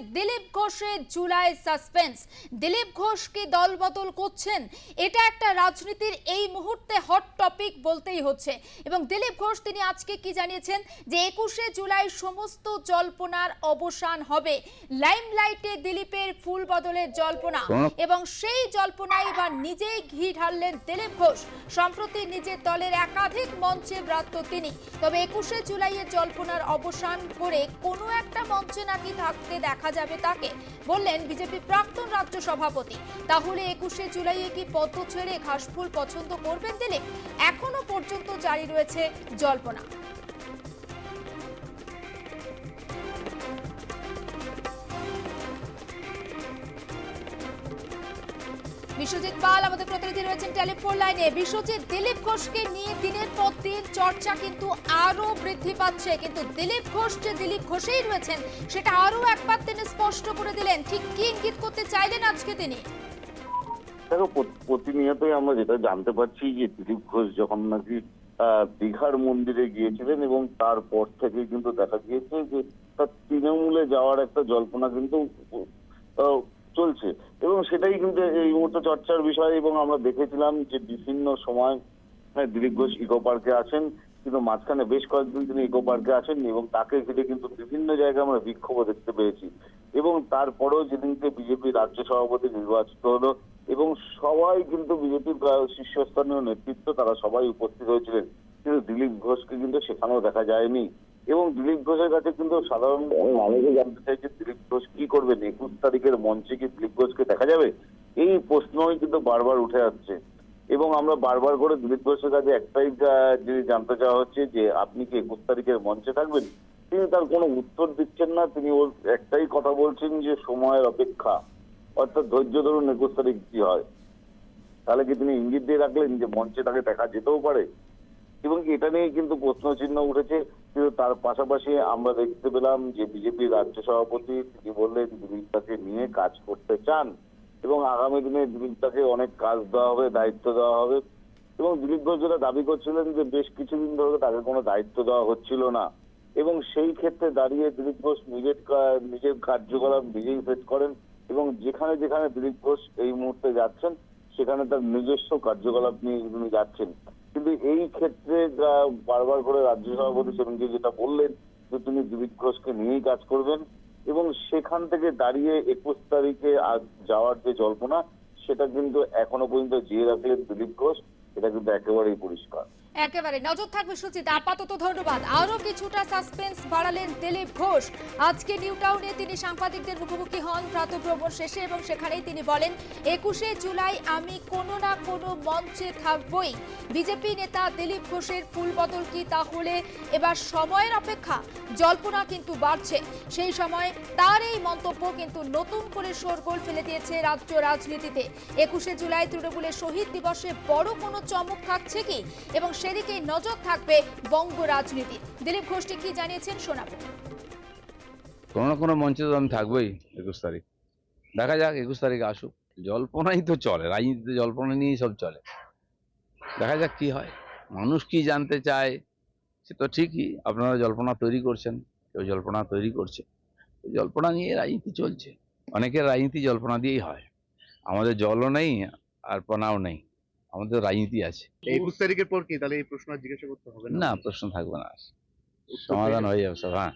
দিলীপ ঘোষের জুলাই সাসপেন্স। দিলীপ ঘোষ কি দলবদল করছেন? এটা একটা রাজনীতির এই মুহূর্তে হট টপিক বলতেই হচ্ছে। এবং দিলীপ ঘোষ তিনি আজকে কি জানিয়েছেন? যে একুশে জুলাই সমস্ত জল্পনার অবসান হবে। লাইমলাইটে দিলীপের ফুল বদলের জল্পনা। এবং সেই জল্পনায় এবার নিজেই ঘি ঢাললেন দিলীপ ঘোষ। সম্প্রতি নিজের দলের একাধিক মঞ্চে ব্রাত্য তিনি। তবে একুশে জুলাইয়ের জল্পনার অবসান করে কোনো একটা মঞ্চে নাকি থাকতে দেখা যাবে তাকে। বললেন বিজেপি প্রাক্তন রাজ্য সভাপতি। তাহলে একুশে জুলাইয়ে কি পদ্ম ছেড়ে ঘাসফুল পছন্দ করবেন দিলে এখনও পর্যন্ত জারি রয়েছে জল্পনা। বিশ্বজিৎ পাল আমাদের প্রতিনিধি রয়েছেন টেলিফোন লাইনে। বিশ্বজিৎ, দিলীপ ঘোষকে নিয়ে দিনের পর দিন চর্চা কিন্তু আরও বৃদ্ধি পাচ্ছে। কিন্তু দিলীপ ঘোষ যে দিলীপ ঘোষেই রয়েছেন, সেটা আরও একবার তিনি স্পষ্ট করে দিলেন। ঠিক কি ইঙ্গিত করতে চাইলেন আজকে তিনি? দেখো প্রতিনিয়তই আমরা যেটা জানতে পারছি যে দিলীপ ঘোষ যখন নাকি দীঘার মন্দিরে গিয়েছিলেন এবং তারপর থেকে কিন্তু দেখা গিয়েছে যে তার তৃণমূলে যাওয়ার একটা জল্পনা কিন্তু চলছে। এবং সেটাই কিন্তু এই মুহূর্তে চর্চার বিষয় এবং আমরা দেখেছিলাম যে বিভিন্ন সময় হ্যাঁ, দিলীপ ঘোষ ইকো পার্কে আছেন কিন্তু মাঝখানে বেশ কয়েকদিন তিনি ইকো পার্কে আসেন এবং তাকে ঘিরে কিন্তু বিভিন্ন জায়গায় আমরা বিক্ষোভও দেখতে পেয়েছি। এবং তারপরেও যেদিনকে বিজেপি রাজ্য সভাপতি নির্বাচিত হলো এবং সবাই কিন্তু বিজেপির শীর্ষস্থানীয় নেতৃত্ব তারা সবাই উপস্থিত হয়েছিলেন। কিন্তু দিলীপ ঘোষকে কিন্তু সেখানেও দেখা যায়নি। এবং দিলীপ ঘোষের কাছে কিন্তু সাধারণ মানুষও জানতে চাইছে দিলীপ ঘোষ কি করবেন, একুশ তারিখের মঞ্চে কি দিলীপ ঘোষকে দেখা যাবে? এই প্রশ্নই কিন্তু বারবার উঠে আসছে। এবং আমরা বারবার করে দিলীপ ঘোষের কাছে একটাই যা- জিনিস জানতে চাওয়া হচ্ছে যে আপনি কি একুশ তারিখের মঞ্চে থাকবেন? তিনি তার কোনো উত্তর দিচ্ছেন না, তিনি একটাই কথা বলছেন যে সময়ের অপেক্ষা। অর্থাৎ ধৈর্য ধরুন একুশ তারিখ কি হয়। তাহলে কি তিনি ইঙ্গিত দিয়ে রাখলেন যে মঞ্চে তাকে দেখা যেতেও পারে? এবং এটা নিয়ে কিন্তু প্রশ্ন চিহ্ন উঠেছে, কিন্তু তার পাশাপাশি আমরা দেখতে পেলাম যে বিজেপির রাজ্য সভাপতি তিনি বললেন দিলীপটাকে নিয়ে কাজ করতে চান এবং আগামী দিনে দিলীপটাকে অনেক কাজ দেওয়া হবে, দায়িত্ব দেওয়া হবে। এবং দিলীপ ঘোষ যেটা দাবি করছিলেন যে বেশ কিছুদিন ধরে তাকে কোনো দায়িত্ব দেওয়া হচ্ছিল না। এবং সেই ক্ষেত্রে দাঁড়িয়ে দিলীপ ঘোষ নিজের নিজের কার্যকলাপ নিজেই সেট করেন এবং যেখানে যেখানে দিলীপ ঘোষ এই মুহূর্তে যাচ্ছেন, সেখানে তার নিজস্ব কার্যকলাপ নিয়ে তিনি যাচ্ছেন। কিন্তু এই ক্ষেত্রে বারবার করে রাজ্য সভাপতি সেদিনকে যেটা বললেন যে তিনি দিলীপ ঘোষকে নিয়েই কাজ করবেন এবং সেখান থেকে দাঁড়িয়ে একুশ তারিখে যাওয়ার যে জল্পনা, সেটা কিন্তু এখনও পর্যন্ত জিয়ে রাখলেন দিলীপ ঘোষ। এটা কিন্তু একেবারেই পরিষ্কার। একেবারে নজর থাকবে সুচিত। আপাতত ধন্যবাদ। আরও কিছুটা সাসপেন্স বাড়ালেন দিলীপ ঘোষ। আজকে নিউ টাউনে তিনি সাংবাদিকদের মুখোমুখি হন। প্রাতঃভ্রমণ শেষে এবং সেখানেই তিনি বলেন, একুশে জুলাই আমি কোনো না কোনো মঞ্চে থাকবই। বিজেপি নেতা দিলীপ ঘোষের ফুল বদল কি তাহলে? এবার সময়ের অপেক্ষা। জল্পনা কিন্তু বাড়ছে। সেই সময় তার এই মন্তব্য কিন্তু নতুন করে শোরগোল ফেলে দিয়েছে রাজ্য রাজনীতিতে। একুশে জুলাই তৃণমূলের শহীদ দিবসে বড় কোনো চমক থাকছে কি? এবং সেদিকেই নজর থাকবে বঙ্গ রাজনীতি দিলীপ ঘোষটি কি জানিয়েছেন শোনাবো কোনো না কোনো মঞ্চে তো আমি থাকবোই একুশ তারিখ। দেখা যাক, একুশ তারিখ আসুক। জল্পনাই তো চলে, রাজনীতিতে জল্পনা নিয়েই সব চলে। দেখা যাক কি হয়। মানুষ কি জানতে চায়, সে তো ঠিকই, আপনারা জল্পনা তৈরি করছেন, কেউ জল্পনা তৈরি করছে। জল্পনা নিয়ে রাজনীতি চলছে। অনেকের রাজনীতি জল্পনা দিয়েই হয়। আমাদের জলও নেই, আর পনাও নেই। আমাদের রাজনীতি আছে। একুশ তারিখের পর কি? তাহলে এই প্রশ্ন আর জিজ্ঞাসা করতে হবে না? প্রশ্ন থাকবে না। সমাধান হয়ে যাবে সব হ্যাঁ।